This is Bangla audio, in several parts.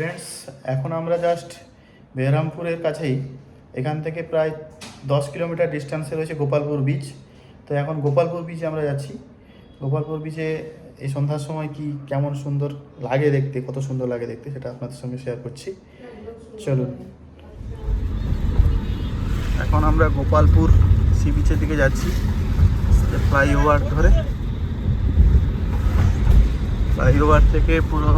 ফ্রেন্ডস এখন আমরা জাস্ট বেহরামপুরের কাছেই, এখান থেকে প্রায় দশ কিলোমিটার ডিস্টেন্সে রয়েছে গোপালপুর বিচ তো এখন গোপালপুর বিচে আমরা যাচ্ছি। গোপালপুর বিচে এই সন্ধ্যার সময় কি কেমন সুন্দর লাগে দেখতে, কত সুন্দর লাগে দেখতে সেটা আপনাদের সঙ্গে শেয়ার করছি। চলুন। এখন আমরা গোপালপুর সি বিচের দিকে যাচ্ছি ফ্লাইওভার ধরে। ফ্লাইওভার থেকে পুরো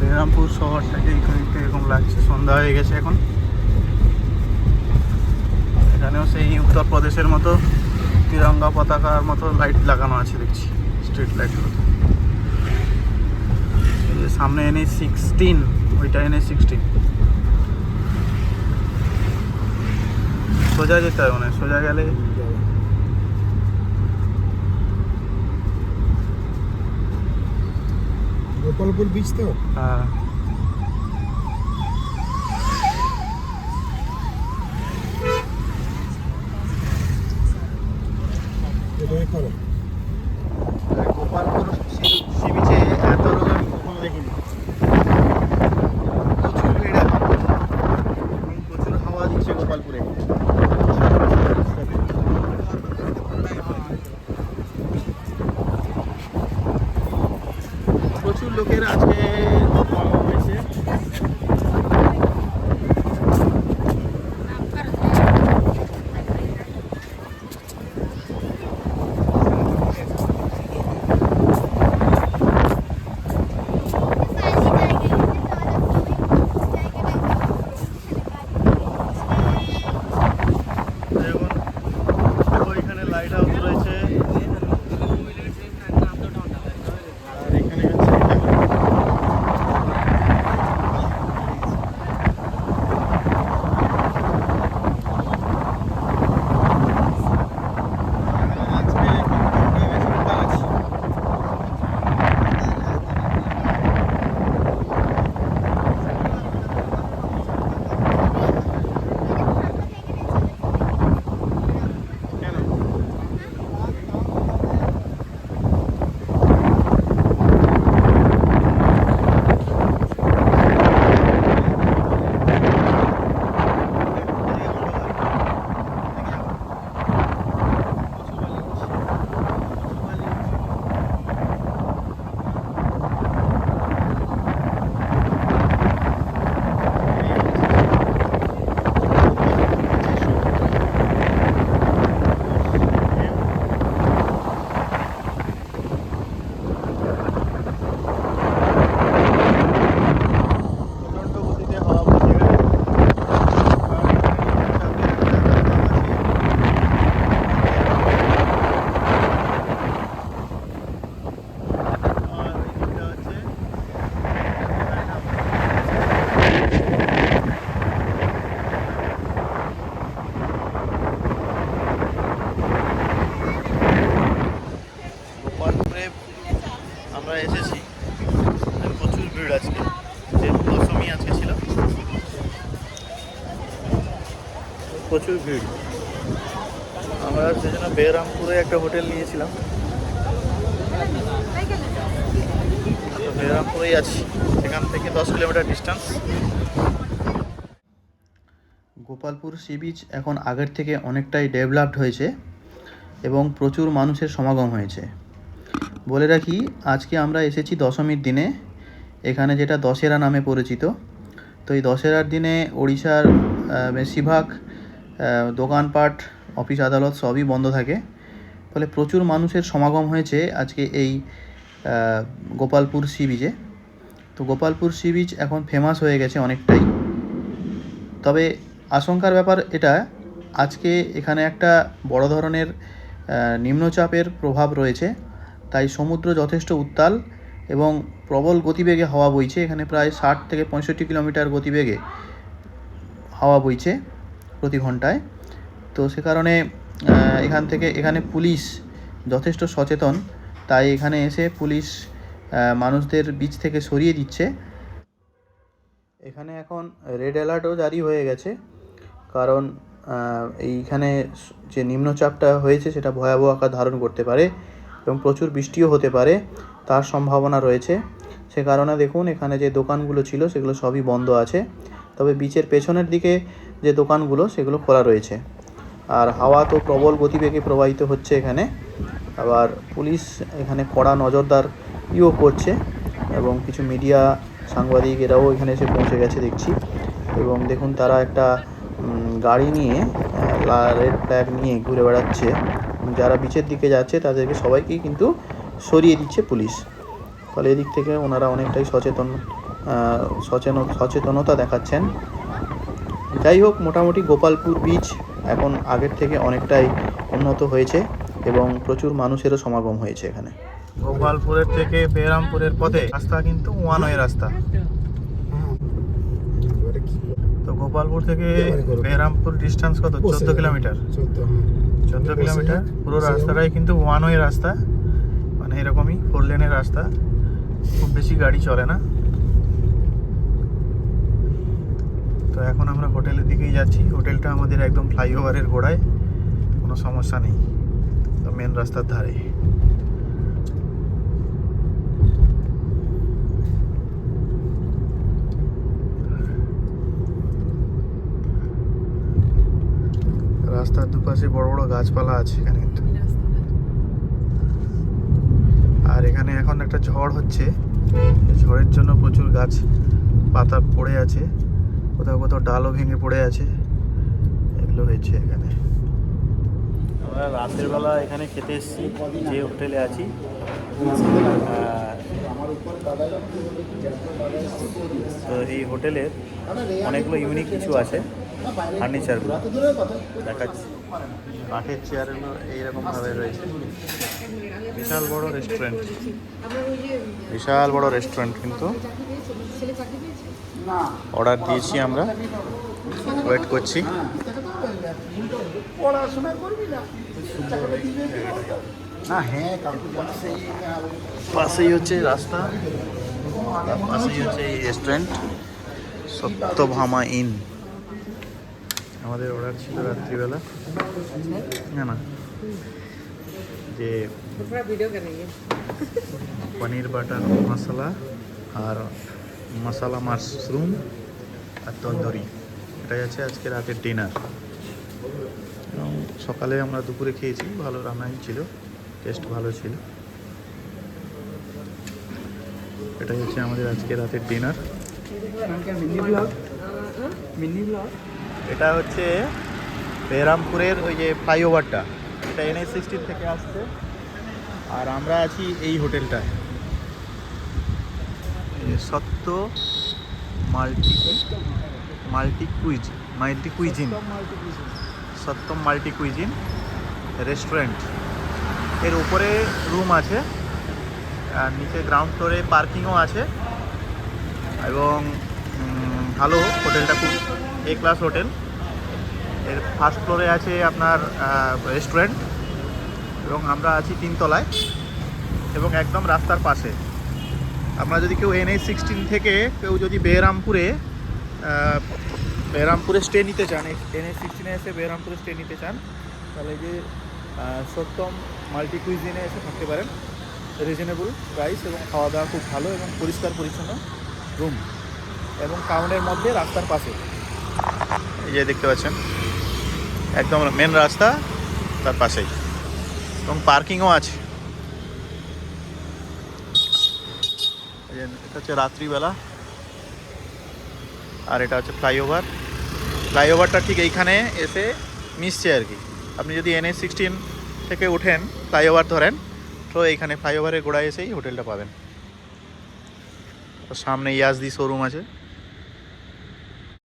বেরামপুর শহরটাকে এখানে এরকম লাগছে। সন্ধ্যা হয়ে গেছে এখন। এখানেও সেই উত্তরপ্রদেশের মতো তিরঙ্গা পতাকার মতো লাইট লাগানো আছে, দেখছি। স্ট্রিট লাইটগুলো সামনে এনে সিক্সটিন ওইটা এনে সিক্সটিন সোজা যেতে হবে মানে সোজা গেলে গোপালপুর বিচ তো হ্যাঁ এটাই করো গোপালপুর সি- সি বিচে এত রোদ আমি কখনো দেখিনি প্রচুর ভিড় এখন এবং প্রচুর হাওয়া দিচ্ছে গোপালপুরে প্রচুর লোকের আজকে হয়েছে। ভিড় আজকে যেহেতু দশমী আজকে ছিল। প্রচুর ভিড়। আমরা সেজন্য বেহরামপুরে একটা হোটেল নিয়েছিলাম। তো বেহরামপুরেই আছি সেখান থেকে দশ kilometre distance Gopalpur sea beach এখন আগের থেকে অনেকটাই ডেভেলপড হয়েছে এবং প্রচুর মানুষের সমাগম হয়েছে। বলে রাখি আজকে আমরা এসেছি দশমীর দিনে। এখানে যেটা দশেরা নামে পরিচিত, তো এই দশেরার দিনে ওড়িশার বেশিরভাগ দোকানপাট, অফিস আদালত সবই বন্ধ থাকে। ফলে প্রচুর মানুষের সমাগম হয়েছে আজকে এই গোপালপুর সি বিচে। তো গোপালপুর সি বিচ এখন ফেমাস হয়ে গেছে অনেকটাই। তবে আশঙ্কার ব্যাপার এটা, আজকে এখানে একটা বড় ধরনের নিম্নচাপের প্রভাব রয়েছে। তাই সমুদ্র যথেষ্ট উত্তাল এবং প্রবল গতিবেগে হাওয়া বইছে। এখানে প্রায় ষাট থেকে পঁয়ষট্টি কিলোমিটার গতিবেগে হাওয়া বইছে প্রতি ঘন্টায়। তো সে কারণে এখান থেকে, এখানে পুলিশ যথেষ্ট সচেতন। তাই এখানে এসে পুলিশ মানুষদের বিচ থেকে সরিয়ে দিচ্ছে। এখানে এখন রেড অ্যালার্টও জারি হয়ে গেছে। কারণ এইখানে যে নিম্নচাপটা হয়েছে, সেটা ভয়াবহ আকার ধারণ করতে পারে। এবং প্রচুর বৃষ্টিও হতে পারে, তার সম্ভাবনা রয়েছে। সে কারণে দেখুন, এখানে যে দোকানগুলো ছিল, সেগুলো সবই বন্ধ আছে। তবে বিচের পেছনের দিকে যে দোকানগুলো, সেগুলো খোলা রয়েছে। আর হাওয়া তো প্রবল গতিবেগে প্রবাহিত হচ্ছে এখানে। আবার পুলিশ এখানে কড়া নজরদার ইও করছে এবং কিছু মিডিয়া সাংবাদিক এরাও এখানে এসে পৌঁছে গেছে দেখছি। এবং দেখুন, তারা একটা গাড়ি নিয়ে রেড ফ্ল্যাগ নিয়ে ঘুরে বেড়াচ্ছে। যারা বিচের দিকে যাচ্ছে, তাদেরকে সবাইকেই কিন্তু সরিয়ে দিচ্ছে পুলিশ। ফলে এদিক থেকে ওনারা অনেকটাই সচেতন সচেতন সচেতনতা দেখাচ্ছেন। যাই হোক, মোটামুটি গোপালপুর বিচ এখন আগের থেকে অনেকটাই উন্নত হয়েছে এবং প্রচুর মানুষেরও সমাগম হয়েছে এখানে। গোপালপুরের থেকে বেরামপুরের পথে রাস্তা কিন্তু ওয়ান ওয়ে রাস্তা হ্যাঁ এবারে কি তো গোপালপুর থেকে বেহরামপুর। ডিস্টেন্স কত? চোদ্দ কিলোমিটার চোদ্দ কিলোমিটার পুরো রাস্তাটাই কিন্তু ওয়ান ওয়ে রাস্তা। মানে এরকমই ফোর লেনের রাস্তা। খুব বেশি গাড়ি চলে না। তো এখন আমরা হোটেলের দিকেই যাচ্ছি। হোটেলটা আমাদের একদম ফ্লাইওভারের গোড়ায়। কোনো সমস্যা নেই। তো মেন রাস্তার ধারে। রাস্তার দুপাশে বড় বড় গাছপালা আছে এখানে কিন্তু। আর এখানে এখন একটা ঝড় হচ্ছে। ঝড়ের জন্য প্রচুর গাছ পাতা পড়ে আছে। কোথাও কোথাও ডালও ভেঙে পড়ে আছে। এগুলো হয়েছে এখানে। আমরা রাতের বেলা এখানে খেতে এসেছি যে হোটেলে আছি। আর তো এই হোটেলের অনেকগুলো ইউনিক কিছু আছে। ফার্নিচারগুলো দেখাচ্ছি। কাঠের চেয়ারগুলো এইরকমভাবে রয়েছে। বিশাল বড় রেস্টুরেন্ট বিশাল বড় রেস্টুরেন্ট কিন্তু। অর্ডার দিয়েছি আমরা। ওয়েট করছি। না? হ্যাঁ পাশেই পাশেই হচ্ছে রাস্তা। পাশেই হচ্ছে এই রেস্টুরেন্ট সত্যভামা ইন আমাদের অর্ডার ছিল রাত্রিবেলা। না না। যে পনির বাটার মশলা আর মশলা মাশরুম আর তন্দুরি। এটাই আছে আজকে রাতের ডিনার এবং সকালে আমরা দুপুরে খেয়েছি ভালো রান্নাই ছিল টেস্ট ভালো ছিল। এটাই হচ্ছে আমাদের আজকে রাতের dinner mini blog mini blog এটা হচ্ছে বেহরামপুরের ওই যে ফ্লাইওভারটা। এটা এনএস সিক্সটিন থেকে আসছে। আর আমরা আছি এই হোটেলটায়। Satya multi multi quiz multi cuisine. Satyam multi cuisine. Restaurant. এর উপরে রুম আছে আর নিচে গ্রাউন্ড ফ্লোরে পার্কিংও আছে। এবং ভালো হোটেলটা খুব এ ক্লাস হোটেল এর ফার্স্ট ফ্লোরে আছে আপনার রেস্টুরেন্ট এবং আমরা আছি তিনতলায় এবং একদম রাস্তার পাশে। আপনারা যদি কেউ এনএই সিক্সটিন থেকে কেউ যদি বেহরামপুরে বেহরামপুরে স্টে নিতে চান এনএই সিক্সটিনে এসে বেহরামপুরে স্টে নিতে চান, তাহলে যে সত্যম মাল্টি কুইজিনে এসে থাকতে পারেন। রিজনেবল প্রাইস এবং খাওয়া দাওয়া খুব ভালো এবং পরিষ্কার পরিচ্ছন্ন রুম এবং টাউনের মধ্যে রাস্তার পাশে। এই যে দেখতে পাচ্ছেন, একদম মেন রাস্তা তার পাশেই। এবং পার্কিংও আছে। এটা হচ্ছে রাত্রিবেলা। আর এটা হচ্ছে ফ্লাইওভার ফ্লাইওভারটা ঠিক এইখানে এসে মিশছে আর কি। আপনি যদি এনএ সিক্সটিন থেকে ওঠেন ফ্লাইওভার ধরেন, তো এইখানে ফ্লাইওভারের গোড়ায় এসেই হোটেলটা পাবেন। সামনে ইয়াজদি শোরুম আছে।